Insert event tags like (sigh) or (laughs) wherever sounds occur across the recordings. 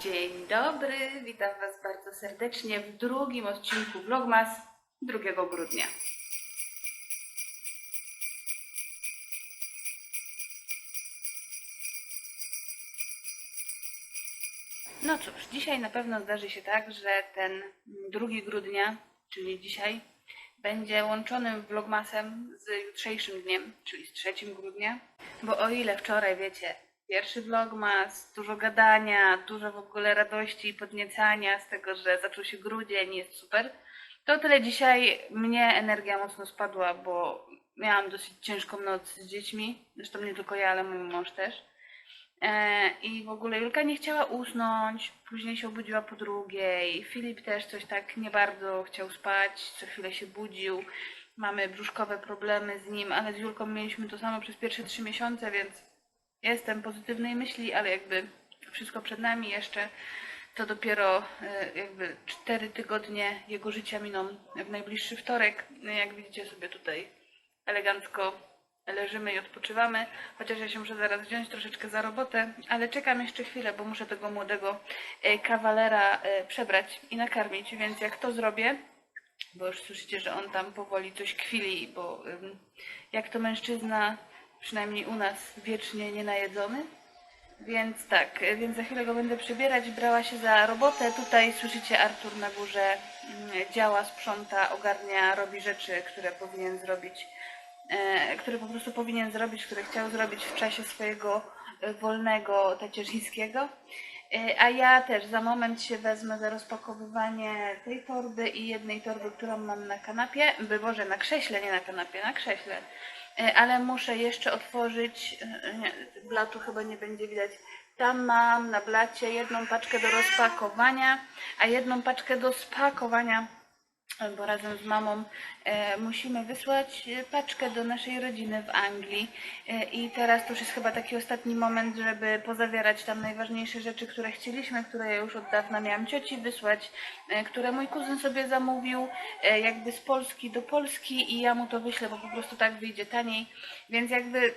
Dzień dobry, witam Was bardzo serdecznie w drugim odcinku Vlogmas 2 grudnia. No cóż, dzisiaj na pewno zdarzy się tak, że ten 2 grudnia, czyli dzisiaj, będzie łączonym vlogmasem z jutrzejszym dniem, czyli z 3 grudnia. Bo o ile wczoraj, wiecie, pierwszy vlogmas, dużo gadania, dużo w ogóle radości i podniecania z tego, że zaczął się grudzień, jest super, to tyle dzisiaj mnie energia mocno spadła, bo miałam dosyć ciężką noc z dziećmi, zresztą nie tylko ja, ale mój mąż też. E, I w ogóle Julka nie chciała usnąć, później się obudziła po drugiej. Filip też coś tak nie bardzo chciał spać, co chwilę się budził. Mamy brzuszkowe problemy z nim, ale z Julką mieliśmy to samo przez pierwsze trzy miesiące, więc jestem pozytywnej myśli, ale jakby wszystko przed nami jeszcze. To dopiero e, jakby cztery tygodnie jego życia miną w najbliższy wtorek. No, Jak widzicie sobie tutaj elegancko leżymy i odpoczywamy, chociaż ja się muszę zaraz wziąć troszeczkę za robotę, ale czekam jeszcze chwilę, bo muszę tego młodego e, kawalera e, przebrać i nakarmić, więc jak to zrobię, bo już słyszycie, że on tam powoli coś kwili, bo jak to mężczyzna, przynajmniej u nas, wiecznie nienajedzony, więc tak, więc za chwilę go będę przebierać, brała się za robotę. Tutaj słyszycie Artur na górze mm, działa, sprząta, ogarnia, robi rzeczy, które powinien zrobić, e, które po prostu powinien zrobić, które chciał zrobić w czasie swojego e, wolnego tacierzyńskiego. E, A ja też za moment się wezmę za rozpakowywanie tej torby i jednej torby, którą mam na kanapie, by Boże, na krześle, nie na kanapie, na krześle. E, Ale muszę jeszcze otworzyć, e, nie, blatu chyba nie będzie widać. Tam mam na blacie jedną paczkę do rozpakowania, a jedną paczkę do spakowania, bo razem z mamą e, musimy wysłać e, paczkę do naszej rodziny w Anglii. E, I teraz to już jest chyba taki ostatni moment, żeby pozawierać tam najważniejsze rzeczy, które chcieliśmy, które ja już od dawna miałam cioci wysłać, które mój kuzyn sobie zamówił, jakby z Polski do Polski i ja mu to wyślę, bo po prostu tak wyjdzie taniej. Więc jakby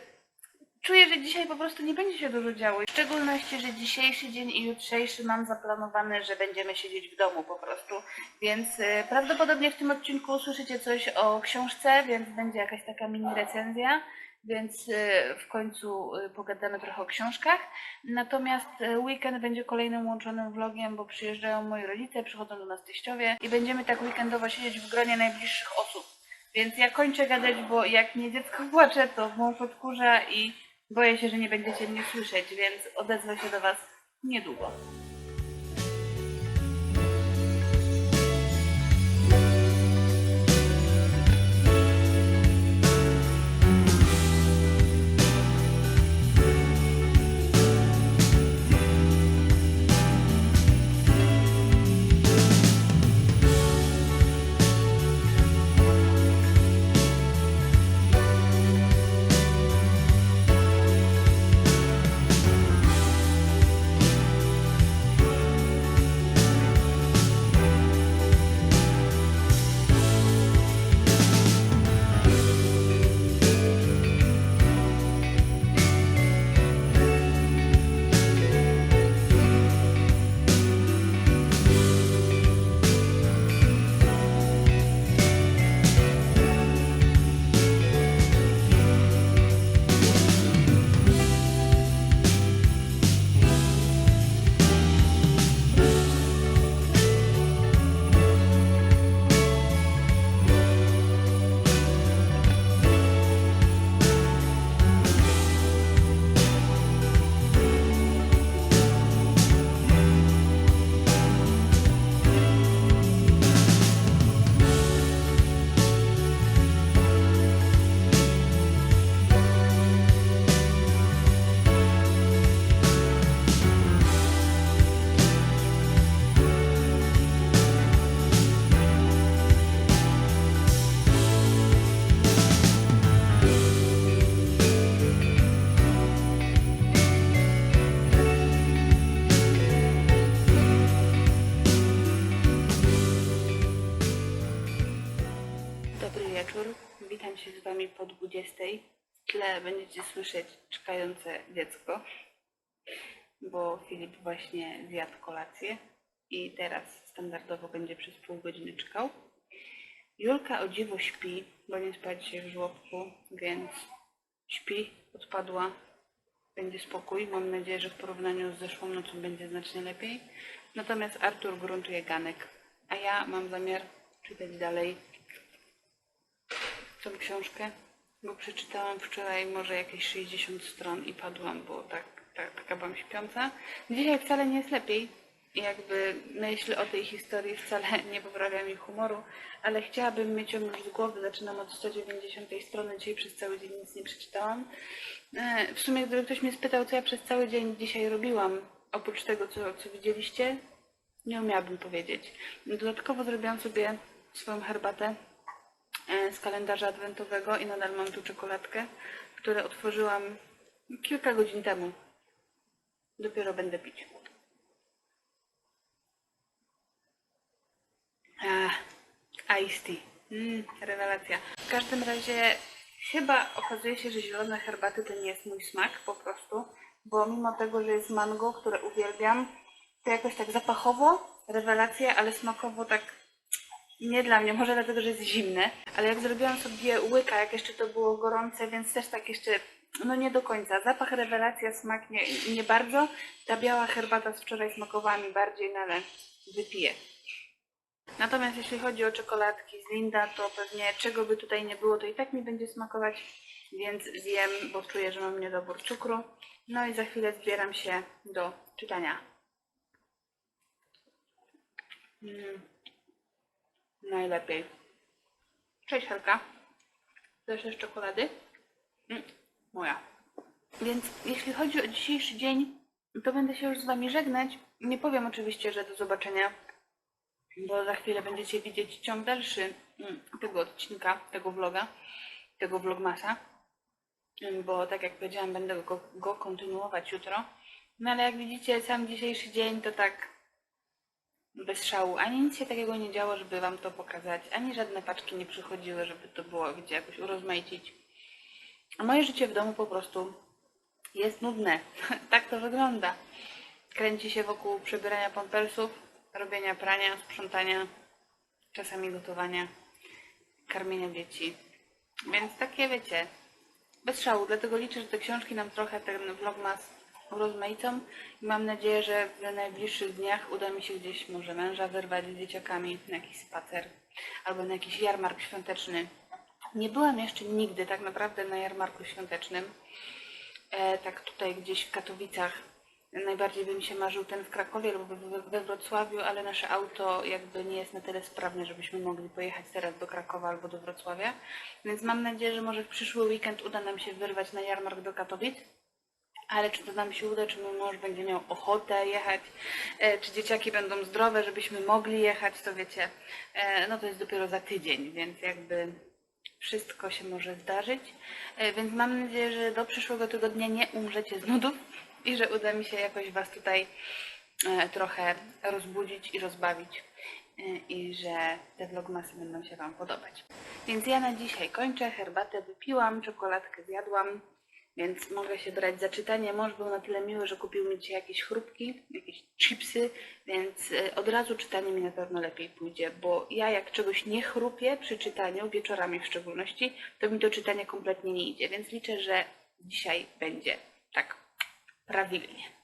czuję, że dzisiaj po prostu nie będzie się dużo działo. W szczególności, że dzisiejszy dzień i jutrzejszy mam zaplanowane, że będziemy siedzieć w domu po prostu. Więc y, prawdopodobnie w tym odcinku usłyszycie coś o książce, więc będzie jakaś taka mini recenzja. Więc y, w końcu y, pogadamy trochę o książkach. Natomiast y, weekend będzie kolejnym łączonym vlogiem, bo przyjeżdżają moi rodzice, przychodzą do nas teściowie i będziemy tak weekendowo siedzieć w gronie najbliższych osób. Więc ja kończę gadać, bo jak mnie dziecko (laughs) płacze, to mąż odkurza i boję się, że nie będziecie mnie słyszeć, więc odezwę się do Was niedługo. 20. W tle będziecie słyszeć czekające dziecko. bo Filip właśnie zjadł kolację i teraz standardowo będzie przez pół godziny czekał. Julka o dziwo śpi, bo nie spać się w żłobku, więc śpi, odpadła, będzie spokój. Mam nadzieję, że w porównaniu z zeszłą nocą będzie znacznie lepiej. Natomiast Artur gruntuje ganek, a ja mam zamiar czytać dalej tą książkę, bo przeczytałam wczoraj może jakieś 60 stron i padłam, bo tak, tak, taka byłam śpiąca. Dzisiaj wcale nie jest lepiej. Jakby myśl o tej historii wcale (laughs) nie poprawia mi humoru, ale chciałabym mieć ją już z głowy. Zaczynam od 190 strony, dzisiaj przez cały dzień nic nie przeczytałam. E, W sumie, gdyby ktoś mnie spytał, co ja przez cały dzień dzisiaj robiłam, oprócz tego, co, co widzieliście, nie umiałabym powiedzieć. Dodatkowo zrobiłam sobie swoją herbatę z kalendarza adwentowego i nadal mam tu czekoladkę, które otworzyłam kilka godzin temu. Dopiero będę pić. Ach, iced tea. Mm, rewelacja. W każdym razie chyba okazuje się, że zielone herbaty to nie jest mój smak po prostu, bo mimo tego, że jest mango, które uwielbiam, to jakoś tak zapachowo rewelacja, ale smakowo tak nie dla mnie, może dlatego, że jest zimne, ale jak zrobiłam sobie łyka, jak jeszcze to było gorące, więc też tak jeszcze, no nie do końca. Zapach rewelacja, smak nie, nie bardzo. Ta biała herbata z wczoraj smakowała mi bardziej, no ale wypiję. Natomiast jeśli chodzi o czekoladki z Linda, to pewnie czego by tutaj nie było, to i tak mi będzie smakować, więc zjem, bo czuję, że mam niedobór cukru. No i za chwilę zbieram się do czytania. Mm. Najlepiej. Cześć Helka. Chcesz czekolady? Mm, moja. Więc jeśli chodzi o dzisiejszy dzień, to będę się już z Wami żegnać. Nie powiem oczywiście, że do zobaczenia, bo za chwilę będziecie widzieć ciąg dalszy mm, tego odcinka, tego vloga, tego vlogmasa. Mm, Bo tak jak powiedziałam, będę go, go kontynuować jutro. No ale jak widzicie, sam dzisiejszy dzień to tak bez szału. Ani nic się takiego nie działo, żeby wam to pokazać, ani żadne paczki nie przychodziły, żeby to było, wiecie, jakoś urozmaicić. A moje życie w domu po prostu jest nudne. (laughs) tak to wygląda. Kręci się wokół przebierania pampersów, robienia prania, sprzątania, czasami gotowania, karmienia dzieci. Więc takie, wiecie, bez szału. Dlatego liczę, że te książki nam trochę ten vlogmas urozmaicą i mam nadzieję, że w najbliższych dniach uda mi się gdzieś może męża wyrwać z dzieciakami na jakiś spacer albo na jakiś jarmark świąteczny. Nie byłam jeszcze nigdy tak naprawdę na jarmarku świątecznym. E, tak tutaj gdzieś w Katowicach. Najbardziej by mi się marzył ten w Krakowie we- we Wrocławiu, ale nasze auto jakby nie jest na tyle sprawne, żebyśmy mogli pojechać teraz do Krakowa albo do Wrocławia. Więc mam nadzieję, że może w przyszły weekend uda nam się wyrwać na jarmark do Katowic. Ale czy to nam się uda, czy mój mąż będzie miał ochotę jechać, e, czy dzieciaki będą zdrowe, żebyśmy mogli jechać, to wiecie, e, no to jest dopiero za tydzień, więc jakby wszystko się może zdarzyć. E, Więc mam nadzieję, że do przyszłego tygodnia nie umrzecie z nudów i że uda mi się jakoś Was tutaj trochę rozbudzić i rozbawić i że te vlogmasy będą się Wam podobać. Więc ja na dzisiaj kończę, herbatę wypiłam, czekoladkę zjadłam, więc mogę się brać za czytanie. Mąż był na tyle miły, że kupił mi dzisiaj jakieś chrupki, jakieś chipsy, więc e, od razu czytanie mi na pewno lepiej pójdzie, bo ja jak czegoś nie chrupię przy czytaniu, wieczorami w szczególności, to mi to czytanie kompletnie nie idzie, więc liczę, że dzisiaj będzie tak prawilnie.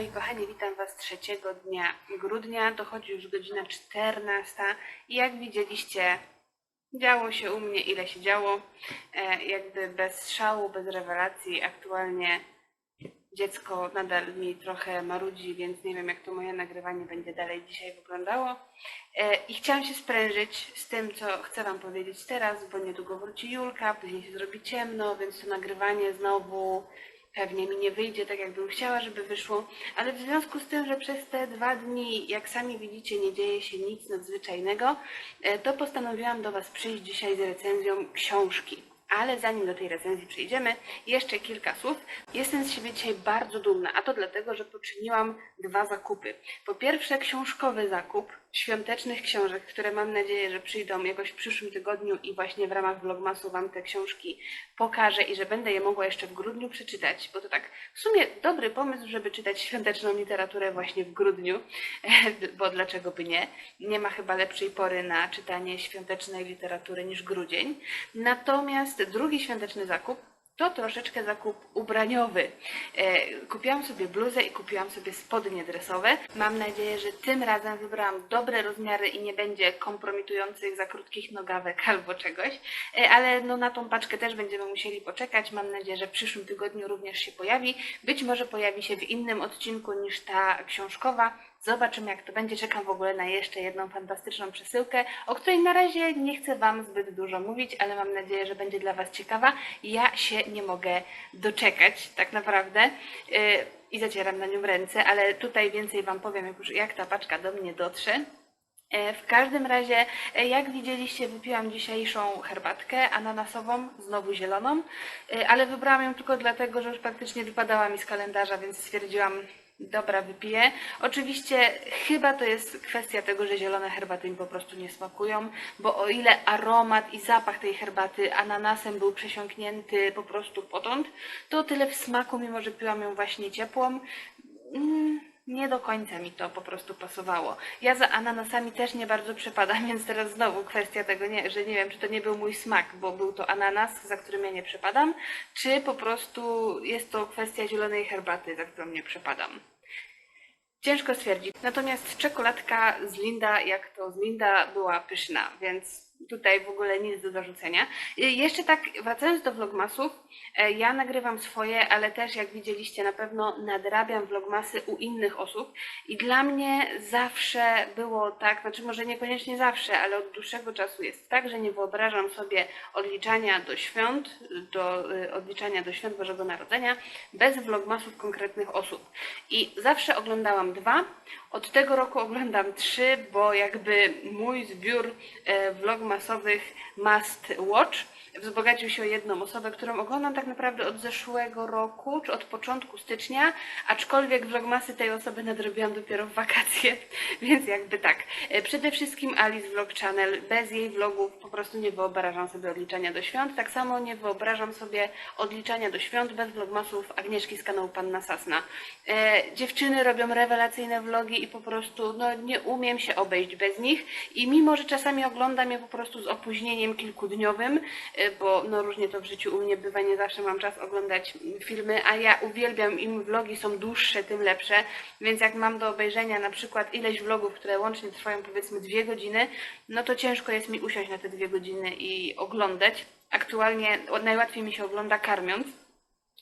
Moi kochani, witam Was trzeciego dnia grudnia. Dochodzi już godzina 14 i jak widzieliście, działo się u mnie ile się działo. E, jakby bez szału, bez rewelacji. Aktualnie dziecko nadal mi trochę marudzi, więc nie wiem jak to moje nagrywanie będzie dalej dzisiaj wyglądało. E, I chciałam się sprężyć z tym, co chcę Wam powiedzieć teraz, bo niedługo wróci Julka, później się zrobi ciemno, więc to nagrywanie znowu pewnie mi nie wyjdzie tak, jakbym chciała, żeby wyszło, ale w związku z tym, że przez te dwa dni, jak sami widzicie, nie dzieje się nic nadzwyczajnego, e, to postanowiłam do Was przyjść dzisiaj z recenzją książki. Ale zanim do tej recenzji przejdziemy, jeszcze kilka słów. Jestem z siebie dzisiaj bardzo dumna, a to dlatego, że poczyniłam dwa zakupy. Po pierwsze, książkowy zakup świątecznych książek, które mam nadzieję, że przyjdą jakoś w przyszłym tygodniu i właśnie w ramach vlogmasu Wam te książki pokażę i że będę je mogła jeszcze w grudniu przeczytać, bo to tak w sumie dobry pomysł, żeby czytać świąteczną literaturę właśnie w grudniu, (laughs) bo dlaczego by nie? Nie ma chyba lepszej pory na czytanie świątecznej literatury niż grudzień. Natomiast drugi świąteczny zakup to troszeczkę zakup ubraniowy. E, kupiłam sobie bluzę i kupiłam sobie spodnie dresowe. Mam nadzieję, że tym razem wybrałam dobre rozmiary i nie będzie kompromitujących za krótkich nogawek (laughs) albo czegoś. E, ale no na tą paczkę też będziemy musieli poczekać. Mam nadzieję, że w przyszłym tygodniu również się pojawi. Być może pojawi się w innym odcinku niż ta książkowa. Zobaczymy, jak to będzie. Czekam w ogóle na jeszcze jedną fantastyczną przesyłkę, o której na razie nie chcę Wam zbyt dużo mówić, ale mam nadzieję, że będzie dla Was ciekawa. Ja się nie mogę doczekać, tak naprawdę. Yy, I zacieram na nią ręce, ale tutaj więcej Wam powiem, jak, już, jak ta paczka do mnie dotrze. E, W każdym razie, e, jak widzieliście, wypiłam dzisiejszą herbatkę ananasową, znowu zieloną, ale wybrałam ją tylko dlatego, że już praktycznie wypadała mi z kalendarza, więc stwierdziłam, dobra, wypiję. Oczywiście chyba to jest kwestia tego, że zielone herbaty mi po prostu nie smakują, bo o ile aromat i zapach tej herbaty ananasem był przesiąknięty po prostu potąd, to tyle w smaku, mimo że piłam ją właśnie ciepłą, mm, nie do końca mi to po prostu pasowało. Ja za ananasami też nie bardzo przepadam, (laughs) więc teraz znowu kwestia tego, nie, że nie wiem, czy to nie był mój smak, bo był to ananas, za którym ja nie przepadam, czy po prostu jest to kwestia zielonej herbaty, za którą nie przepadam. Ciężko stwierdzić. Natomiast czekoladka z Linda, jak to z Linda, była pyszna, więc tutaj w ogóle nic do zarzucenia. I Jeszcze tak, wracając do vlogmasów, e, ja nagrywam swoje, ale też jak widzieliście na pewno nadrabiam vlogmasy u innych osób i dla mnie zawsze było tak, znaczy może niekoniecznie zawsze, ale od dłuższego czasu jest tak, że nie wyobrażam sobie odliczania do świąt, do y, odliczania do świąt Bożego Narodzenia bez vlogmasów konkretnych osób. I zawsze oglądałam dwa, od tego roku oglądam trzy, bo jakby mój zbiór e, vlogmasowych must watch wzbogacił się o jedną osobę, którą oglądam tak naprawdę od zeszłego roku, czy od początku stycznia, aczkolwiek vlogmasy tej osoby nadrobiłam dopiero w wakacje, (laughs) więc jakby tak. E, Przede wszystkim Alice Vlog Channel, bez jej vlogów po prostu nie wyobrażam sobie odliczania do świąt, tak samo nie wyobrażam sobie odliczania do świąt bez vlogmasów Agnieszki z kanału Panna Sasna. E, dziewczyny robią rewelacyjne vlogi i po prostu no, nie umiem się obejść bez nich i mimo, że czasami oglądam je po prostu z opóźnieniem kilkudniowym, e, bo no, różnie to w życiu u mnie bywa, nie zawsze mam czas oglądać mm, filmy, a ja uwielbiam, im vlogi są dłuższe, tym lepsze, więc jak mam do obejrzenia na przykład ileś vlogów, które łącznie trwają powiedzmy dwie godziny, no to ciężko jest mi usiąść na te dwie godziny i oglądać. Aktualnie najłatwiej mi się ogląda karmiąc,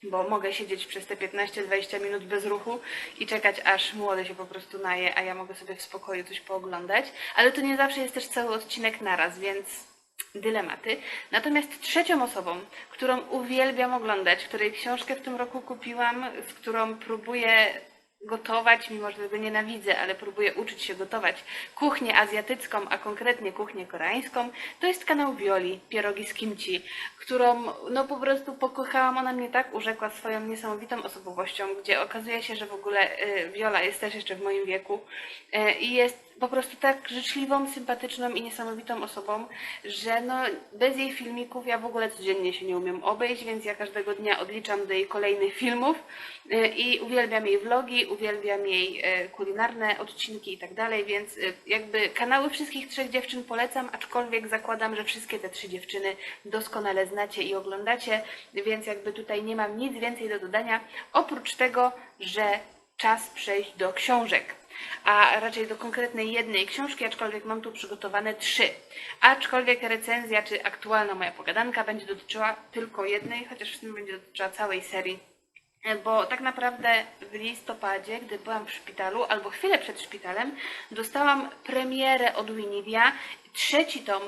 bo mogę siedzieć przez te 15-20 minut bez ruchu i czekać, aż młody się po prostu naje, a ja mogę sobie w spokoju coś pooglądać. Ale to nie zawsze jest też cały odcinek naraz, więc dylematy. Natomiast trzecią osobą, którą uwielbiam oglądać, której książkę w tym roku kupiłam, z którą próbuję gotować, mimo że tego nienawidzę, ale próbuję uczyć się gotować kuchnię azjatycką, a konkretnie kuchnię koreańską, to jest kanał Violi, Pierogi z Kimchi, którą no po prostu pokochałam. Ona mnie tak urzekła swoją niesamowitą osobowością, gdzie okazuje się, że w ogóle y, Viola jest też jeszcze w moim wieku y, i jest po prostu tak życzliwą, sympatyczną i niesamowitą osobą, że no bez jej filmików ja w ogóle codziennie się nie umiem obejść, więc ja każdego dnia odliczam do jej kolejnych filmów y, i uwielbiam jej vlogi, uwielbiam jej y, kulinarne odcinki i tak dalej, więc y, jakby kanały wszystkich trzech dziewczyn polecam, aczkolwiek zakładam, że wszystkie te trzy dziewczyny doskonale znacie i oglądacie, więc jakby tutaj nie mam nic więcej do dodania, oprócz tego, że czas przejść do książek. A raczej do konkretnej jednej książki, aczkolwiek mam tu przygotowane trzy. Aczkolwiek recenzja, czy aktualna moja pogadanka będzie dotyczyła tylko jednej, chociaż w tym będzie dotyczyła całej serii bo tak naprawdę w listopadzie, gdy byłam w szpitalu, albo chwilę przed szpitalem, dostałam premierę od Winidia, trzeci tom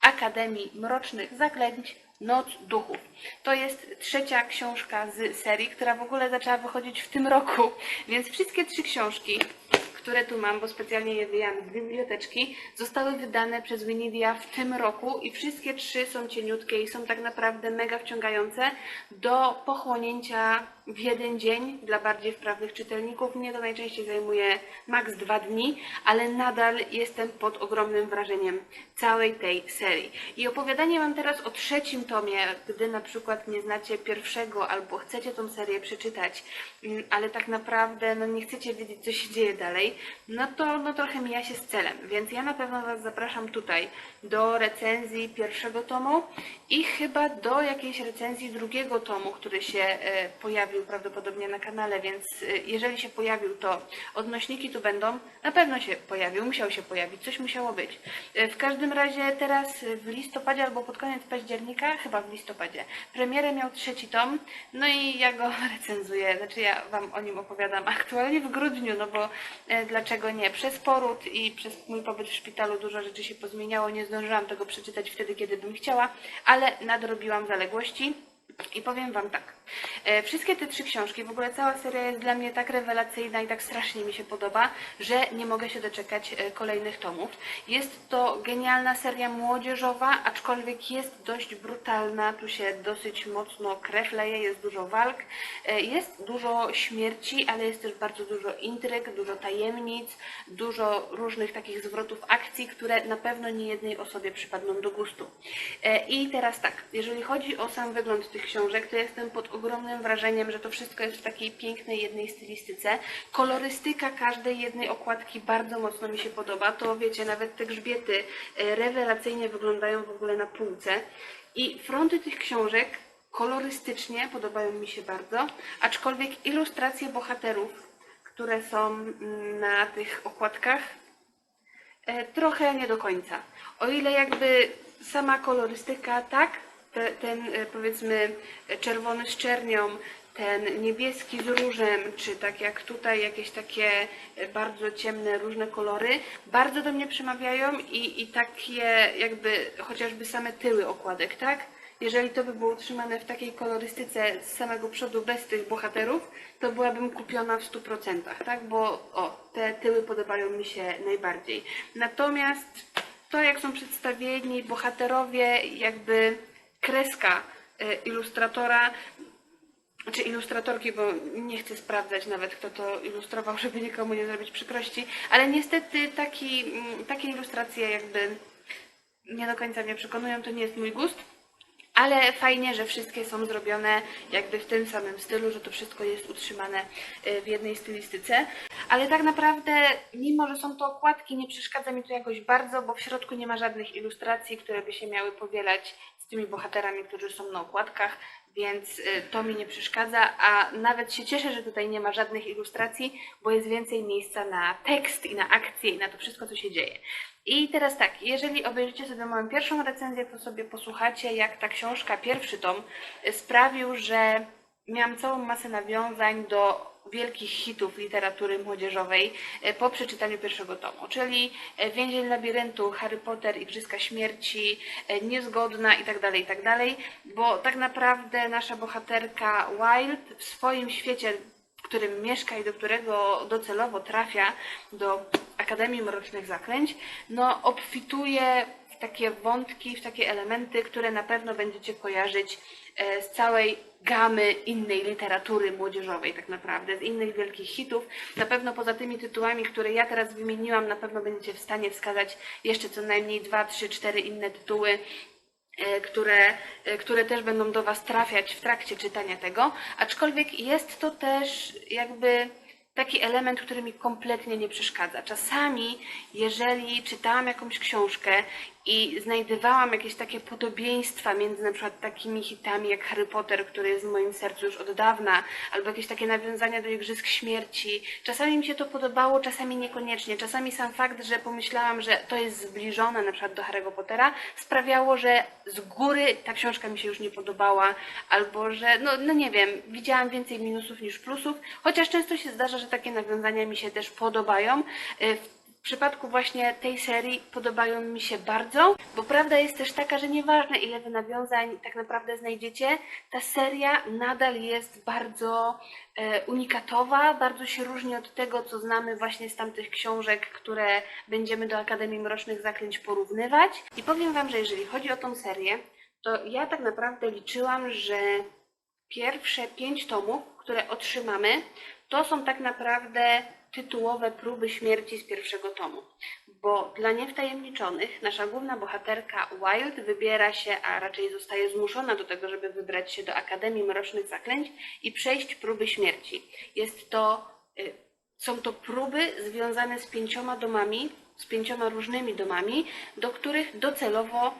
Akademii Mrocznych Zaklęć Noc Duchów. To jest trzecia książka z serii, która w ogóle zaczęła wychodzić w tym roku, więc wszystkie trzy książki które tu mam, bo specjalnie je wyjęłam z biblioteczki, zostały wydane przez Winidia w tym roku i wszystkie trzy są cieniutkie i są tak naprawdę mega wciągające do pochłonięcia w jeden dzień dla bardziej wprawnych czytelników. Mnie to najczęściej zajmuje maks dwa dni, ale nadal jestem pod ogromnym wrażeniem całej tej serii. I opowiadanie mam teraz o trzecim tomie, gdy na przykład nie znacie pierwszego albo chcecie tą serię przeczytać, mm, ale tak naprawdę no, nie chcecie wiedzieć, co się dzieje dalej, no to no, trochę mija się z celem. Więc ja na pewno Was zapraszam tutaj do recenzji pierwszego tomu i chyba do jakiejś recenzji drugiego tomu, który się e, pojawił prawdopodobnie na kanale, więc e, jeżeli się pojawił, to odnośniki tu będą. Na pewno się pojawił, musiał się pojawić, coś musiało być. E, w każdym razie teraz w listopadzie albo pod koniec października, chyba w listopadzie, premierę miał trzeci tom, no i ja go (laughs) recenzuję, znaczy ja Wam o nim opowiadam (laughs) aktualnie w grudniu, no bo dlaczego nie? Przez poród i przez mój pobyt w szpitalu dużo rzeczy się pozmieniało, nie zdążyłam tego przeczytać wtedy, kiedy bym chciała, ale nadrobiłam zaległości. I powiem Wam tak, e, wszystkie te trzy książki, w ogóle cała seria jest dla mnie tak rewelacyjna i tak strasznie mi się podoba, że nie mogę się doczekać e, kolejnych tomów. Jest to genialna seria młodzieżowa, aczkolwiek jest dość brutalna, tu się dosyć mocno krew leje, jest dużo walk, e, jest dużo śmierci, ale jest też bardzo dużo intryg, dużo tajemnic, dużo różnych takich zwrotów akcji, które na pewno nie jednej osobie przypadną do gustu. I teraz tak, jeżeli chodzi o sam wygląd tych książek, to jestem pod ogromnym wrażeniem, że to wszystko jest w takiej pięknej jednej stylistyce. Kolorystyka każdej jednej okładki bardzo mocno mi się podoba. To wiecie, nawet te grzbiety e, rewelacyjnie wyglądają w ogóle na półce. I fronty tych książek kolorystycznie podobają mi się bardzo, aczkolwiek ilustracje bohaterów, które są mm, na tych okładkach, E, Trochę nie do końca. O ile jakby sama kolorystyka, tak, te, ten e, powiedzmy czerwony z czernią, ten niebieski z różem, czy tak jak tutaj jakieś takie e, bardzo ciemne, różne kolory, bardzo do mnie przemawiają i, i takie jakby chociażby same tyły okładek, tak? Jeżeli to by było utrzymane w takiej kolorystyce z samego przodu bez tych bohaterów, to byłabym kupiona w 100%, tak? Bo o, te tyły podobają mi się najbardziej. Natomiast to, jak są przedstawieni bohaterowie, jakby kreska e, ilustratora, czy ilustratorki, bo nie chcę sprawdzać nawet, kto to ilustrował, (laughs) żeby nikomu nie zrobić przykrości, ale niestety taki, mm, takie ilustracje jakby nie do końca mnie przekonują, to nie jest mój gust. Ale fajnie, że wszystkie są zrobione jakby w tym samym stylu, że to wszystko jest utrzymane y, w jednej stylistyce. Ale tak naprawdę, mimo że są to okładki, nie przeszkadza mi to jakoś bardzo, bo w środku nie ma żadnych ilustracji, które by się miały powielać z tymi bohaterami, którzy są na okładkach, więc y, to mi nie przeszkadza, a nawet się cieszę, że tutaj nie ma żadnych ilustracji, bo jest więcej miejsca na tekst i na akcję i na to wszystko, co się dzieje. I teraz tak, jeżeli obejrzycie sobie moją pierwszą recenzję, to sobie posłuchacie, jak ta książka, pierwszy tom, y, sprawił, że miałam całą masę nawiązań do wielkich hitów literatury młodzieżowej e, po przeczytaniu pierwszego tomu, czyli e, Więzień labiryntu, Harry Potter, Igrzyska Śmierci, e, Niezgodna itd., itd., bo tak naprawdę nasza bohaterka Wild w swoim świecie, w którym mieszka i do którego docelowo trafia, do Akademii Mrocznych Zaklęć, no obfituje w takie wątki, w takie elementy, które na pewno będziecie kojarzyć z całej gamy innej literatury młodzieżowej tak naprawdę, z innych wielkich hitów. Na pewno poza tymi tytułami, które ja teraz wymieniłam, na pewno będziecie w stanie wskazać jeszcze co najmniej dwa, trzy, cztery inne tytuły, e, które, e, które też będą do Was trafiać w trakcie czytania tego, aczkolwiek jest to też jakby taki element, który mi kompletnie nie przeszkadza. Czasami, jeżeli czytałam jakąś książkę i znajdowałam jakieś takie podobieństwa między na przykład takimi hitami jak Harry Potter, który jest w moim sercu już od dawna, albo jakieś takie nawiązania do Igrzysk Śmierci. Czasami mi się to podobało, czasami niekoniecznie. Czasami sam fakt, że pomyślałam, że to jest zbliżone na przykład do Harry'ego Pottera, sprawiało, że z góry ta książka mi się już nie podobała, albo że, no, no nie wiem, widziałam więcej minusów niż plusów, chociaż często się zdarza, że takie nawiązania mi się też podobają. Y, W przypadku właśnie tej serii podobają mi się bardzo, bo prawda jest też taka, że nieważne ile wy nawiązań tak naprawdę znajdziecie, ta seria nadal jest bardzo e, unikatowa, bardzo się różni od tego, co znamy właśnie z tamtych książek, które będziemy do Akademii Mrocznych Zaklęć porównywać. I powiem wam, że jeżeli chodzi o tą serię, to ja tak naprawdę liczyłam, że pierwsze pięć tomów, które otrzymamy, to są tak naprawdę tytułowe próby śmierci z pierwszego tomu. Bo dla niewtajemniczonych nasza główna bohaterka Wild wybiera się, a raczej zostaje zmuszona do tego, żeby wybrać się do Akademii Mrocznych Zaklęć i przejść próby śmierci. Jest to, y, są to próby związane z pięcioma domami, z pięcioma różnymi domami, do których docelowo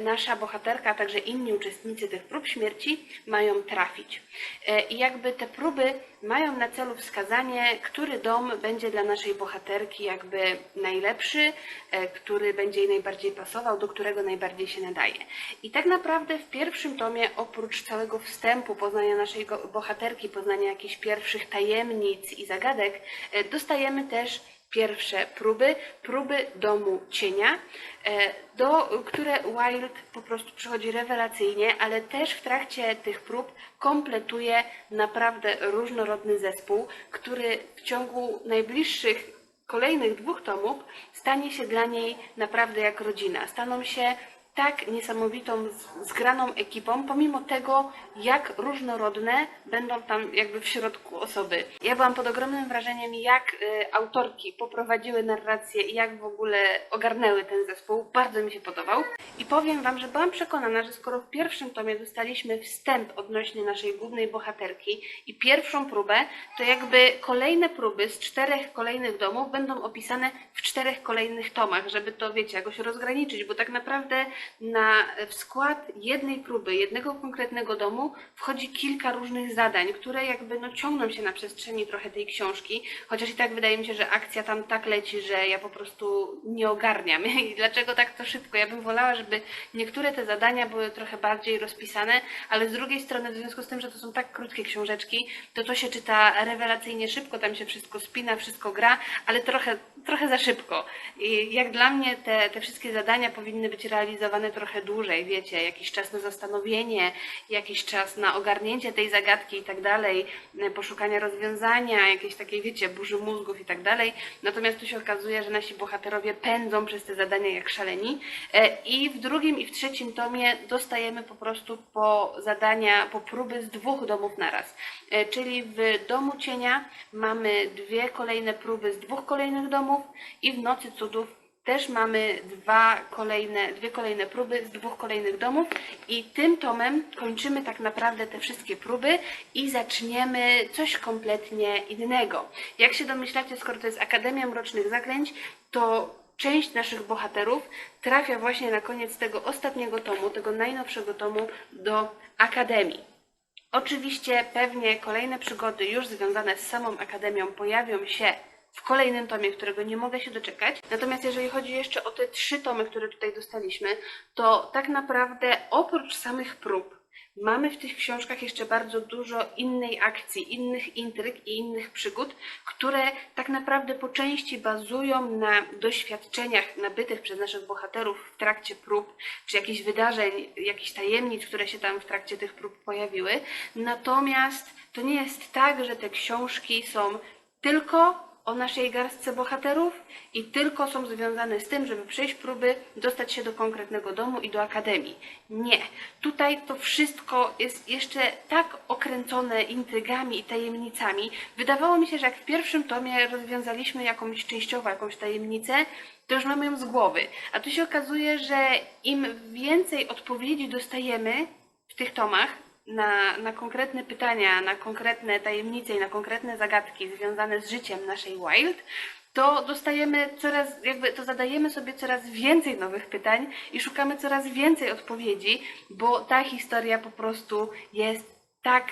nasza bohaterka, a także inni uczestnicy tych prób śmierci mają trafić. E, I jakby te próby mają na celu wskazanie, który dom będzie dla naszej bohaterki jakby najlepszy, e, który będzie jej najbardziej pasował, do którego najbardziej się nadaje. I tak naprawdę w pierwszym tomie, oprócz całego wstępu poznania naszej bohaterki, poznania jakichś pierwszych tajemnic i zagadek, e, dostajemy też pierwsze próby, próby domu cienia, e, do, które Wild po prostu przychodzi rewelacyjnie, ale też w trakcie tych prób kompletuje naprawdę różnorodny zespół, który w ciągu najbliższych kolejnych dwóch tomów stanie się dla niej naprawdę jak rodzina. Staną się tak niesamowitą, zgraną ekipą, pomimo tego, jak różnorodne będą tam jakby w środku osoby. Ja byłam pod ogromnym wrażeniem, jak y, autorki poprowadziły narrację i jak w ogóle ogarnęły ten zespół. Bardzo mi się podobał. I powiem Wam, że byłam przekonana, że skoro w pierwszym tomie dostaliśmy wstęp odnośnie naszej głównej bohaterki i pierwszą próbę, to jakby kolejne próby z czterech kolejnych domów będą opisane w czterech kolejnych tomach, żeby to, wiecie, jakoś rozgraniczyć, bo tak naprawdę na, w skład jednej próby, jednego konkretnego domu wchodzi kilka różnych zadań, które jakby no, ciągną się na przestrzeni trochę tej książki, chociaż i tak wydaje mi się, że akcja tam tak leci, że ja po prostu nie ogarniam. (laughs) I dlaczego tak to szybko? Ja bym wolała, żeby niektóre te zadania były trochę bardziej rozpisane, ale z drugiej strony w związku z tym, że to są tak krótkie książeczki, to to się czyta rewelacyjnie szybko, tam się wszystko spina, wszystko gra, ale trochę, trochę za szybko. I jak dla mnie te, te wszystkie zadania powinny być realizowane trochę dłużej, wiecie, jakiś czas na zastanowienie, jakiś czas na ogarnięcie tej zagadki i tak dalej, poszukania rozwiązania, jakieś takiej, wiecie, burzy mózgów i tak dalej. Natomiast tu się okazuje, że nasi bohaterowie pędzą przez te zadania jak szaleni. E, I w drugim i w trzecim tomie dostajemy po prostu po zadania, po próby z dwóch domów naraz. E, Czyli w Domu Cienia mamy dwie kolejne próby z dwóch kolejnych domów i w Nocy Cudów też mamy dwa kolejne, dwie kolejne próby z dwóch kolejnych domów i tym tomem kończymy tak naprawdę te wszystkie próby i zaczniemy coś kompletnie innego. Jak się domyślacie, skoro to jest Akademia Mrocznych Zaklęć, to część naszych bohaterów trafia właśnie na koniec tego ostatniego tomu, tego najnowszego tomu do Akademii. Oczywiście pewnie kolejne przygody już związane z samą Akademią pojawią się w kolejnym tomie, którego nie mogę się doczekać. Natomiast jeżeli chodzi jeszcze o te trzy tomy, które tutaj dostaliśmy, to tak naprawdę oprócz samych prób mamy w tych książkach jeszcze bardzo dużo innej akcji, innych intryg i innych przygód, które tak naprawdę po części bazują na doświadczeniach nabytych przez naszych bohaterów w trakcie prób, czy jakichś wydarzeń, jakichś tajemnic, które się tam w trakcie tych prób pojawiły. Natomiast to nie jest tak, że te książki są tylko o naszej garstce bohaterów i tylko są związane z tym, żeby przejść próby, dostać się do konkretnego domu i do akademii. Nie. Tutaj to wszystko jest jeszcze tak okręcone intrygami i tajemnicami. Wydawało mi się, że jak w pierwszym tomie rozwiązaliśmy jakąś częściowo jakąś tajemnicę, to już mamy ją z głowy. A tu się okazuje, że im więcej odpowiedzi dostajemy w tych tomach, na, na konkretne pytania, na konkretne tajemnice i na konkretne zagadki związane z życiem naszej Wild, to dostajemy coraz, jakby to zadajemy sobie coraz więcej nowych pytań i szukamy coraz więcej odpowiedzi, bo ta historia po prostu jest tak,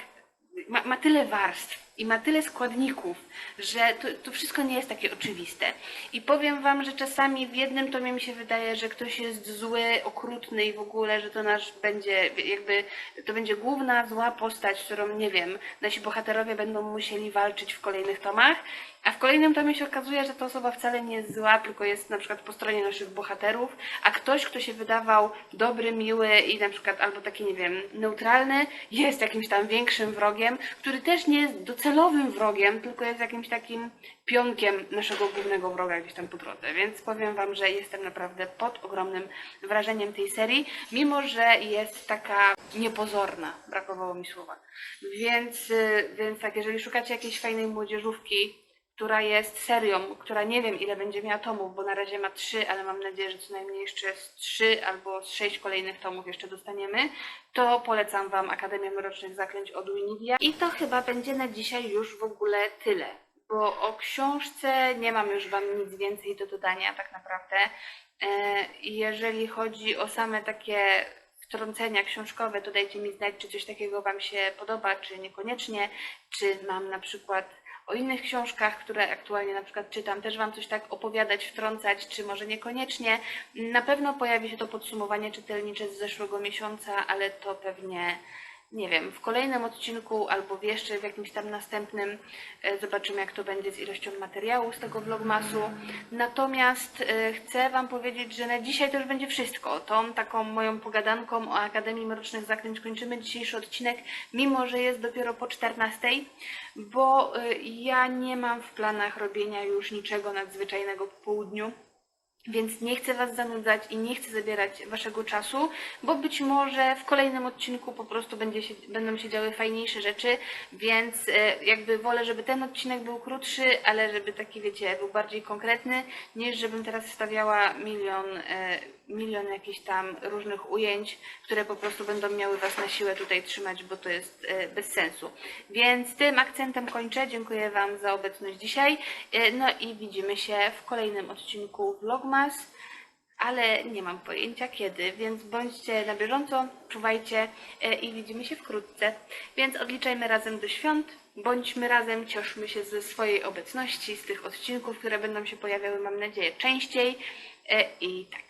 ma, ma tyle warstw i ma tyle składników, że to, to wszystko nie jest takie oczywiste. I powiem Wam, że czasami w jednym tomie mi się wydaje, że ktoś jest zły, okrutny i w ogóle, że to nasz będzie, jakby, to będzie główna zła postać, z którą, nie wiem, nasi bohaterowie będą musieli walczyć w kolejnych tomach, a w kolejnym tomie się okazuje, że ta osoba wcale nie jest zła, tylko jest na przykład po stronie naszych bohaterów, a ktoś, kto się wydawał dobry, miły i na przykład albo taki, nie wiem, neutralny, jest jakimś tam większym wrogiem, który też nie jest docelowym wrogiem, tylko jest jakimś takim pionkiem naszego głównego wroga gdzieś tam po drodze. Więc powiem Wam, że jestem naprawdę pod ogromnym wrażeniem tej serii, mimo że jest taka niepozorna, brakowało mi słowa. Więc, y, więc tak, jeżeli szukacie jakiejś fajnej młodzieżówki, która jest serią, która nie wiem ile będzie miała tomów, bo na razie ma trzy, ale mam nadzieję, że co najmniej jeszcze z trzy albo z sześć kolejnych tomów jeszcze dostaniemy, to polecam Wam Akademię Mrocznych Zaklęć od Winidia. I to chyba będzie na dzisiaj już w ogóle tyle, bo o książce nie mam już Wam nic więcej do dodania tak naprawdę. E, Jeżeli chodzi o same takie wtrącenia książkowe, to dajcie mi znać, czy coś takiego Wam się podoba, czy niekoniecznie, czy mam na przykład o innych książkach, które aktualnie na przykład czytam, też Wam coś tak opowiadać, wtrącać, czy może niekoniecznie. Na pewno pojawi się to podsumowanie czytelnicze z zeszłego miesiąca, ale to pewnie, nie wiem, w kolejnym odcinku albo jeszcze w jakimś tam następnym e, zobaczymy, jak to będzie z ilością materiału z tego vlogmasu. Natomiast e, chcę Wam powiedzieć, że na dzisiaj to już będzie wszystko. Tą taką moją pogadanką o Akademii Mrocznych Zaklęć kończymy dzisiejszy odcinek, mimo że jest dopiero po 14, bo e, ja nie mam w planach robienia już niczego nadzwyczajnego po południu. Więc nie chcę Was zanudzać i nie chcę zabierać Waszego czasu, bo być może w kolejnym odcinku po prostu będzie się, będą się działy fajniejsze rzeczy, więc e, jakby wolę, żeby ten odcinek był krótszy, ale żeby taki, wiecie, był bardziej konkretny, niż żebym teraz wstawiała milion, e, milion jakichś tam różnych ujęć, które po prostu będą miały Was na siłę tutaj trzymać, bo to jest e, bez sensu. Więc tym akcentem kończę. Dziękuję Wam za obecność dzisiaj. E, No i widzimy się w kolejnym odcinku Vlogmas, ale nie mam pojęcia kiedy, więc bądźcie na bieżąco, czuwajcie e, i widzimy się wkrótce. Więc odliczajmy razem do świąt. Bądźmy razem, cieszmy się ze swojej obecności, z tych odcinków, które będą się pojawiały, mam nadzieję, częściej. I tak,